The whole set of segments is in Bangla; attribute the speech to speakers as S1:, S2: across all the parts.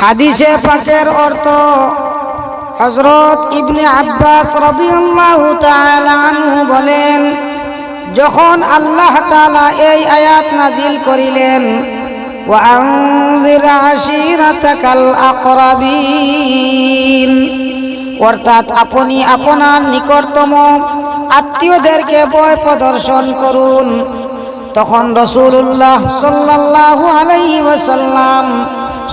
S1: হাদিসে পাকের অর্থ হজরত ইবনে আব্বাস রাদিয়াল্লাহু তাআলা আনহু বলেন যখন আল্লাহ তাআলা এই আয়াত নাজিল করিলেন وأنذر عشيرتك الأقربين অর্থাৎ আপনি আপনার নিকটতম আত্মীয়দেরকে বয় প্রদর্শন করুন তখন রসুল্লাহ সাল্লাল্লাহু আলাইহি ওয়াসাল্লাম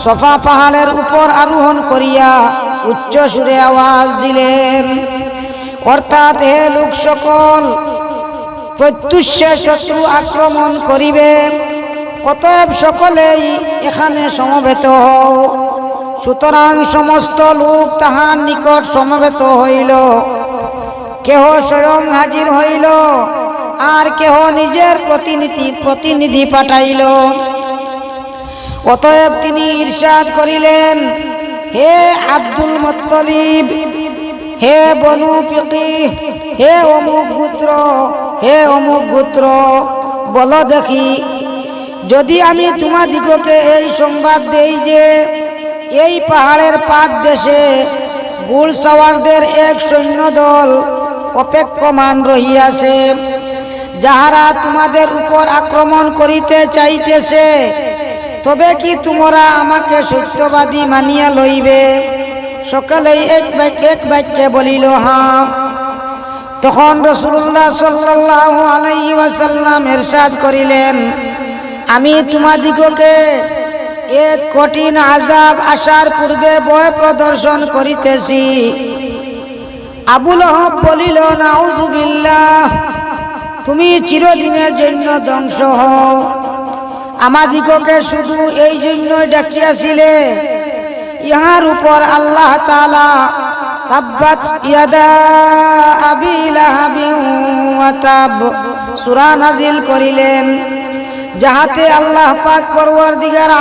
S1: সফা পাহাড়ের উপর আরোহণ করিয়া উচ্চ সুরে আওয়াজ দিলেন, অর্থাৎ হে লোক সকল, প্রত্যুষে শত্রু আক্রমণ করিবে, অতএব সকলেই এখানে সমবেত হও। সুতরাং সমস্ত লোক তাহার নিকট সমবেত হইল। কেহ স্বয়ং হাজির হইল, আর কেহ নিজের প্রতিনিধি প্রতিনিধি পাঠাইল। অতএব তিনি ঈর্ষাদ করিলেন, হে আব্দুল মুত্তলিব, হে বনু ফিকি হে অমুক গোত্র, হে অমুক গোত্র, বল দেখি, যদি আমি তোমাদিগকে এই সংবাদ দেই যে, এই পাহাড়ের পাদ দেশে গুল সওয়ারদের এক সৈন্য দল অপেক্ষমান রহিয়াছে, যাহারা তোমাদের উপর আক্রমণ করিতে চাইতেছে তবে কি তোমরা আমাকে সত্যবাদী মানিয়া লইবে? সকলেই এক বাক্য এক বাক্যে বলিল হ্যাঁ। তখন রসুল্লাহ সাল্লাহ আলাইহি ওয়াসাল্লাম এরশাদ করিলেন, আমি তোমাদিগকে এক কঠিন আজাব আসার পূর্বে বয় প্রদর্শন করিতেছি। আবুল হক বলিল নাউজুবিল্লাহ তুমি চিরদিনের জন্য ধ্বংস হও। আমাদিগকে শুধু এই জন্যই ডাকিয়াছিলে। ইহার উপর আল্লাহ তালা করিলেন, যাহাতে আল্লাহ পাক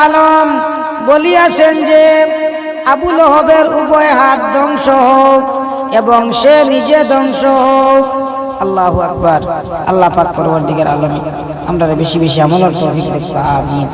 S1: আলম বলিয়াছেন যে উভয় হাত ধ্বংস হোক এবং সে নিজে ধ্বংস হোক। আল্লাহ আকবার। আল্লাহ পাক পরবর্তীকার আলমী। আমরা বেশি বেশি আমলার তৌফিক দেখবা আমিন।